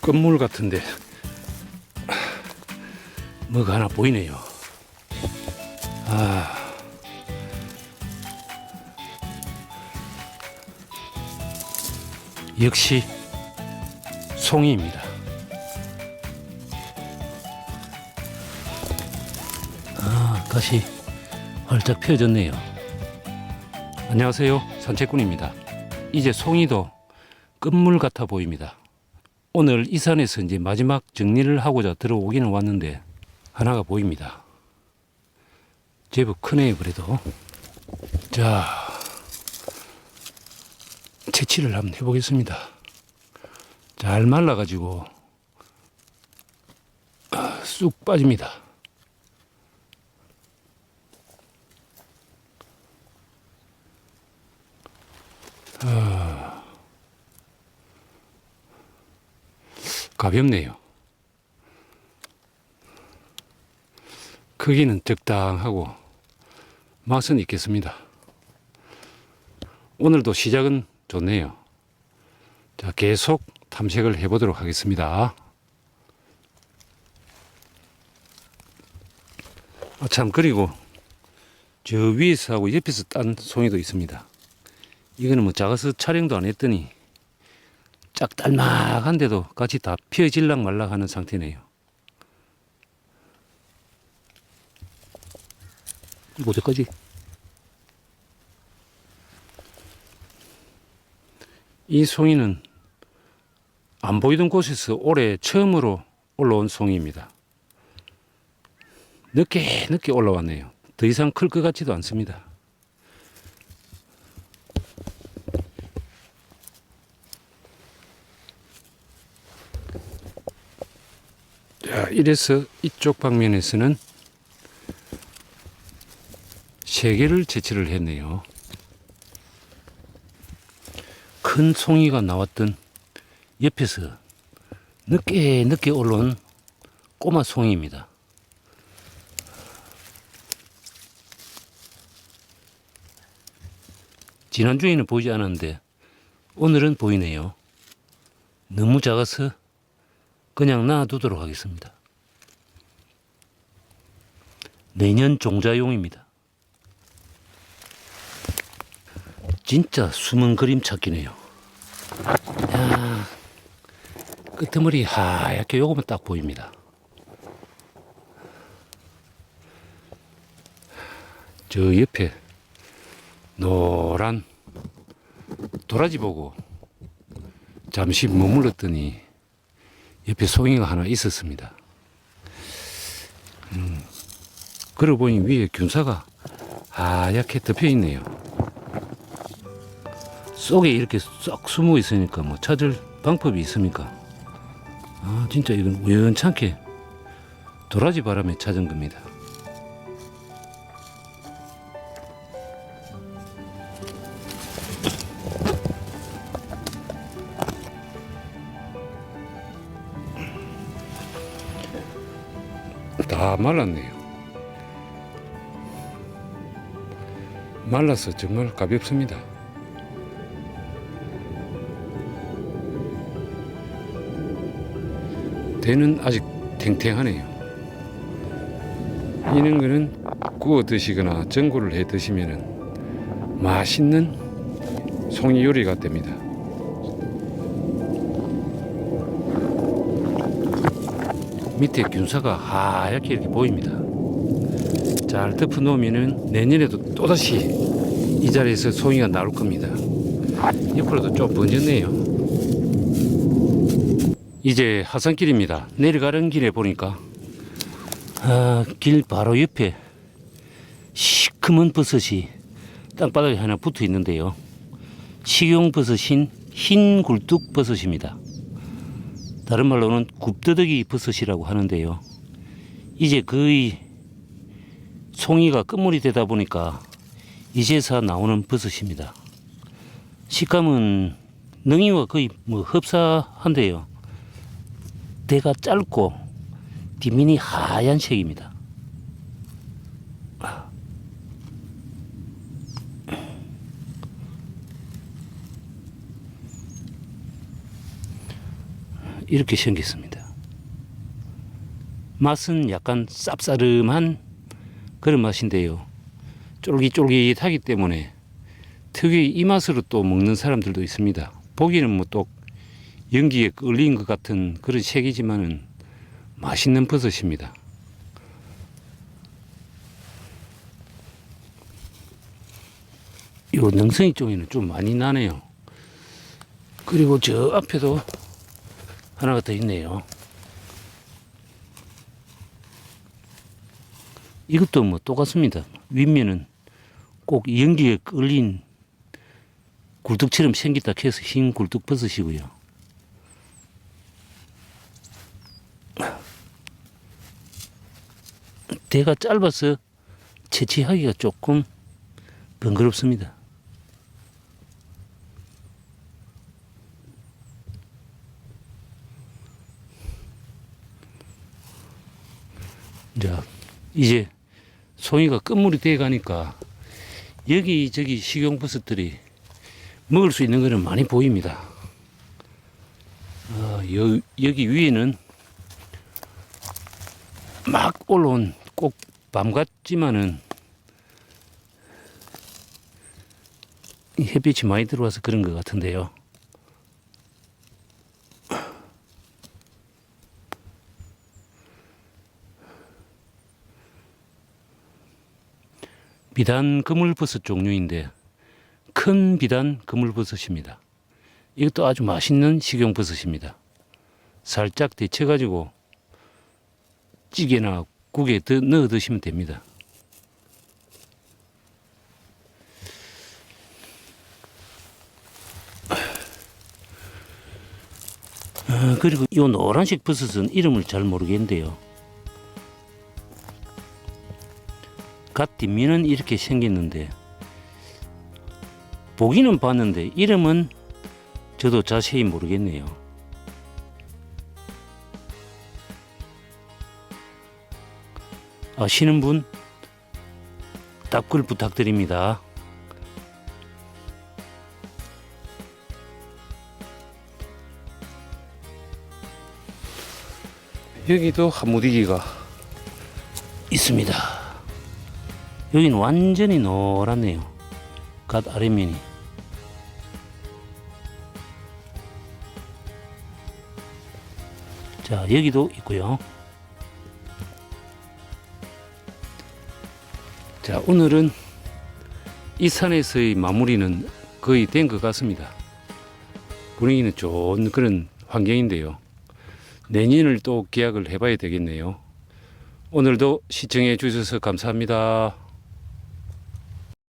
건물 같은데 뭐가 하나 보이네요. 아. 역시 송이입니다. 아, 다시 활짝 펴졌네요. 안녕하세요. 산책꾼입니다. 이제 송이도 끝물 같아 보입니다. 오늘 이 산에서 이제 마지막 정리를 하고자 들어오기는 왔는데 하나가 보입니다. 제법 크네요, 그래도. 자, 채취를 한번 해보겠습니다. 잘 말라가지고 아, 쑥 빠집니다. 가볍네요. 크기는 적당하고 맛은 있겠습니다. 오늘도 시작은 좋네요. 자, 계속 탐색을 해보도록 하겠습니다. 아, 참, 그리고 저 위에서 하고 옆에서 딴 송이도 있습니다. 이거는 뭐 작아서 촬영도 안 했더니 짝달막한데도 같이 다 피어질락 말락 하는 상태네요. 이거 어디까지? 이 송이는 안 보이던 곳에서 올해 처음으로 올라온 송이입니다. 늦게 늦게 올라왔네요. 더 이상 클 것 같지도 않습니다. 자, 이래서 이쪽 방면에서는 세 개를 채취를 했네요. 큰 송이가 나왔던 옆에서 늦게 늦게 올라온 꼬마 송이입니다. 지난주에는 보이지 않았는데 오늘은 보이네요. 너무 작아서 그냥 놔두도록 하겠습니다. 내년 종자용입니다. 진짜 숨은 그림 찾기네요. 야, 끄트머리 하얗게 요거만 딱 보입니다. 저 옆에 노란 도라지 보고 잠시 머물렀더니 옆에 송이가 하나 있었습니다. 음, 그러고 보니 위에 균사가 하얗게 덮여 있네요. 속에 이렇게 쏙 숨어 있으니까 뭐 찾을 방법이 있습니까? 아, 진짜 이건 우연찮게 도라지 바람에 찾은 겁니다. 다 말랐네요. 말라서 정말 가볍습니다. 대는 아직 탱탱하네요. 이런 거는 구워 드시거나 전구를 해 드시면 맛있는 송이 요리가 됩니다. 밑에 균사가 하얗게 이렇게 보입니다. 잘 덮어 놓으면은 내년에도 또다시 이 자리에서 송이가 나올 겁니다. 옆으로도 좀 번졌네요. 이제 하산길입니다. 내려가는 길에 보니까 아, 길 바로 옆에 시커먼 버섯이 땅바닥에 하나 붙어 있는데요. 식용 버섯인 흰 굴뚝 버섯입니다. 다른 말로는 굽더덕이 버섯이라고 하는데요. 이제 거의 송이가 끝물이 되다 보니까 이제서 나오는 버섯입니다. 식감은 능이와 거의 뭐 흡사한데요. 대가 짧고 뒷면이 하얀색입니다. 이렇게 생겼습니다. 맛은 약간 쌉싸름한 그런 맛인데요. 쫄깃쫄깃하기 때문에 특유의 이 맛으로 또 먹는 사람들도 있습니다. 보기는 뭐 또 연기에 끌린 것 같은 그런 색이지만은 맛있는 버섯입니다. 요 능성이 쪽에는 좀 많이 나네요. 그리고 저 앞에도 하나가 더 있네요. 이것도 뭐 똑같습니다. 윗면은 꼭 연기에 끌린 굴뚝처럼 생겼다 해서 흰 굴뚝 버섯이고요. 대가 짧아서 채취하기가 조금 번거롭습니다. 자, 이제 송이가 끝물이 돼 가니까 여기 저기 식용버섯들이 먹을 수 있는 거는 많이 보입니다. 어, 여, 여기 위에는 막 올라온 꼭 밤 같지만은 이 햇빛이 많이 들어와서 그런 것 같은데요. 비단 그물버섯 종류인데 큰 비단 그물버섯입니다. 이것도 아주 맛있는 식용버섯입니다. 살짝 데쳐가지고 찌개나 국에 더 넣어 드시면 됩니다. 아, 그리고 이 노란색 버섯은 이름을 잘 모르겠는데요. 갓 뒷면은 이렇게 생겼는데 보기는 봤는데 이름은 저도 자세히 모르겠네요. 아시는 분 답글 부탁드립니다. 여기도 한무디기가 있습니다. 여기는 완전히 노랗네요. 갓 아래면이. 자, 여기도 있고요. 자, 오늘은 이 산에서의 마무리는 거의 된 것 같습니다. 분위기는 좋은 그런 환경인데요. 내년을 또 계약을 해봐야 되겠네요. 오늘도 시청해 주셔서 감사합니다.